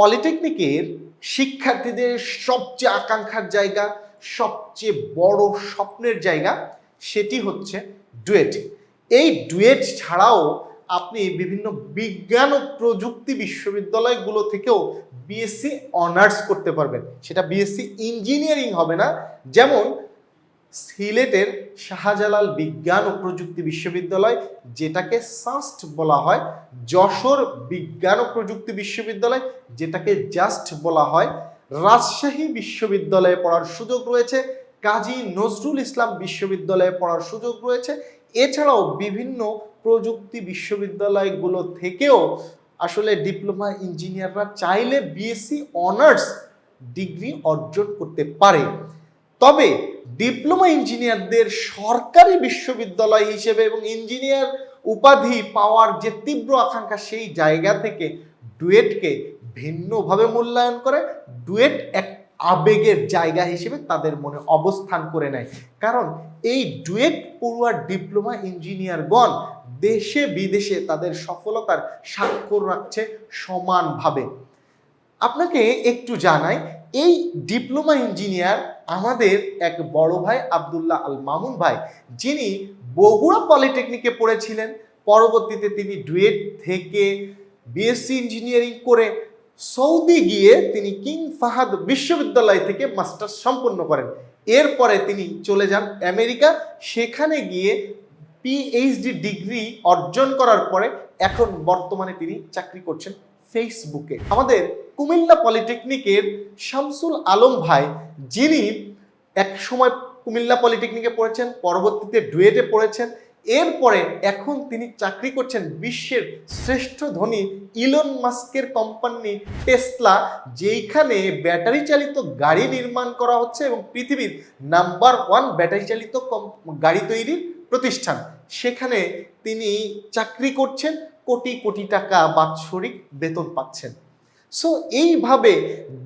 পলিটেকনিকের শিক্ষার্থীদের সবচেয়ে আকাঙ্ক্ষার জায়গা, সবচেয়ে বড় স্বপ্নের জায়গা সেটি হচ্ছে ডুয়েট। এই ডুয়েট ছাড়াও আপনি বিভিন্ন বিজ্ঞান ও প্রযুক্তি বিশ্ববিদ্যালয়গুলো থেকেও বিএসসি অনার্স করতে পারবেন। সেটা বিএসসি ইঞ্জিনিয়ারিং হবে না। যেমন সিলেটের শাহজালাল বিজ্ঞান ও প্রযুক্তি বিশ্ববিদ্যালয়, যেটাকে সাস্ট বলা হয়, যশোর বিজ্ঞান ও প্রযুক্তি বিশ্ববিদ্যালয়, যেটাকে জাস্ট বলা হয়, রাজশাহী বিশ্ববিদ্যালয়ে পড়ার সুযোগ রয়েছে, কাজী নজরুল ইসলাম বিশ্ববিদ্যালয়ে পড়ার সুযোগ রয়েছে, এছাড়াও বিভিন্ন প্রযুক্তি বিশ্ববিদ্যালয়গুলো থেকেও আসলে ডিপ্লোমা ইঞ্জিনিয়াররা চাইলে বিএসসি অনার্স ডিগ্রি অর্জন করতে পারে। তবে ডিপ্লোমা ইঞ্জিনিয়ারদের সরকারি বিশ্ববিদ্যালয় হিসেবে এবং ইঞ্জিনিয়ার উপাধি পাওয়ার যে তীব্র আকাঙ্ক্ষা সেই জায়গা থেকে ডুয়েটকে ভিন্নভাবে মূল্যায়ন করে, ডুয়েট এক আবেগের জায়গা হিসেবে তাদের মনে অবস্থান করে নেয়। কারণ এই ডুয়েট পড়ুয়ার ডিপ্লোমা ইঞ্জিনিয়ারগণ দেশে বিদেশে তাদের সফলতার স্বাক্ষর রাখছে সমানভাবে। আপনাকে একটু জানাই এই ডিপ্লোমা ইঞ্জিনিয়ার আমাদের এক বড় ভাই আবদুল্লাহ আল মামুন ভাই, যিনি বগুড়া পলিটেকনিকে পড়েছিলেন। পরবর্তীতে তিনি ডুয়েট থেকে বিএসসি ইঞ্জিনিয়ারিং করে সৌদি গিয়ে তিনি কিং ফাহাদ বিশ্ববিদ্যালয় থেকে মাস্টার্স সম্পন্ন করেন। এরপরে তিনি চলে যান আমেরিকা, সেখানে গিয়ে পিএইচডি ডিগ্রি অর্জন করার পরে এখন বর্তমানে তিনি চাকরি করছেন ফেসবুকে আমাদের কুমিল্লা পলিটেকনিকের শামসুল আলম ভাই, যিনি এক সময় কুমিল্লা পলিটেকনিকে পড়েছেন, পরবর্তীতে ডুয়েটে পড়েছেন। এরপরে এখন তিনি চাকরি করছেন বিশ্বের শ্রেষ্ঠ ধনী ইলন মাস্কের কোম্পানি টেসলা যেইখানে ব্যাটারি চালিত গাড়ি নির্মাণ করা হচ্ছে এবং পৃথিবীর নাম্বার ওয়ান ব্যাটারি চালিত গাড়ি তৈরির প্রতিষ্ঠান। সেখানে তিনি চাকরি করছেন। কোটি কোটি টাকা বাৎসরিক বেতন পাচ্ছেন। সো এইভাবে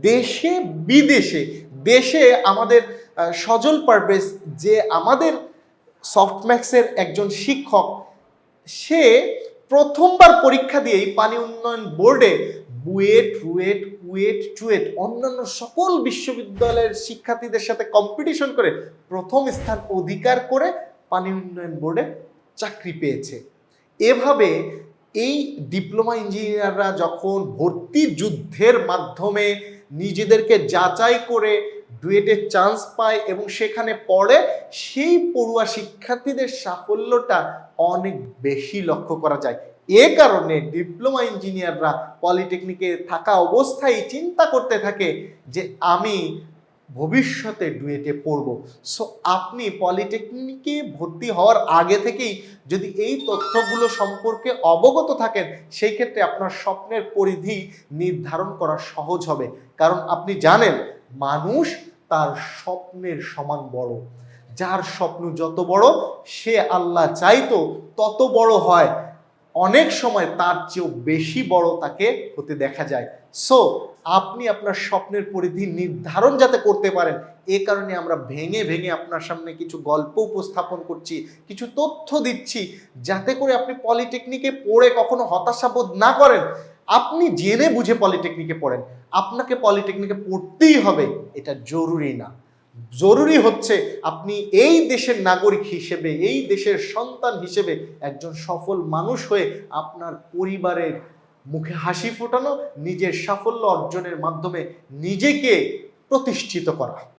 দেশে বিদেশে, দেশে আমাদের সজল পারভেজ যে আমাদের সফটম্যাক্সের একজন শিক্ষক, সে প্রথমবার পরীক্ষা দিয়েই পানি উন্নয়ন বোর্ডে বুয়েট, রুয়েট, কুয়েট, চুয়েট অন্যান্য সকল বিশ্ববিদ্যালয়ের শিক্ষার্থীদের সাথে কম্পিটিশন করে প্রথম স্থান অধিকার করে পানি উন্নয়ন বোর্ডে চাকরি পেয়েছে। এভাবে এই ডিপ্লোমা ইঞ্জিনিয়াররা যখন ভর্তি যুদ্ধের মাধ্যমে নিজেদেরকে যাচাই করে ডুয়েটের চান্স পায় এবং সেখানে পড়ে, সেই পড়ুয়া শিক্ষার্থীদের সাফল্যটা অনেক বেশি লক্ষ্য করা যায়। এ কারণে ডিপ্লোমা ইঞ্জিনিয়াররা পলিটেকনিকে থাকা অবস্থায় চিন্তা করতে থাকে যে, আমি ভবিষ্যতে ডুয়েটে পড়ব। সো আপনি পলিটেকনিকে ভর্তি হওয়ার আগে থেকেই যদি এই তথ্যগুলো সম্পর্কে অবগত থাকেন, সেই ক্ষেত্রে আপনার স্বপ্নের পরিধি নির্ধারণ করা সহজ হবে। কারণ আপনি জানেন, মানুষ তার স্বপ্নের সমান বড়। যার স্বপ্ন যত বড়, সে আল্লাহ চাইতো তত বড় হয়। অনেক সময় তার চেয়েও বেশি বড় তাকে হতে দেখা যায়। সো আপনি আপনার স্বপ্নের পরিধি নির্ধারণ যাতে করতে পারেন, এ কারণে আমরা ভেঙে ভেঙে আপনার সামনে কিছু গল্প উপস্থাপন করছি, কিছু তথ্য দিচ্ছি, যাতে করে আপনি পলিটেকনিকে পড়ে কখনো হতাশাবোধ না করেন। আপনি জেনে বুঝে পলিটেকনিকে পড়েন। আপনাকে পলিটেকনিকে পড়তেই হবে, এটা জরুরি না। জরুরি হচ্ছে আপনি এই দেশের নাগরিক হিসেবে, এই দেশের সন্তান হিসেবে একজন সফল মানুষ হয়ে আপনার পরিবারের মুখে হাসি ফোটানো নিজের সাফল্য অর্জনের মাধ্যমে নিজেকে প্রতিষ্ঠিত করা।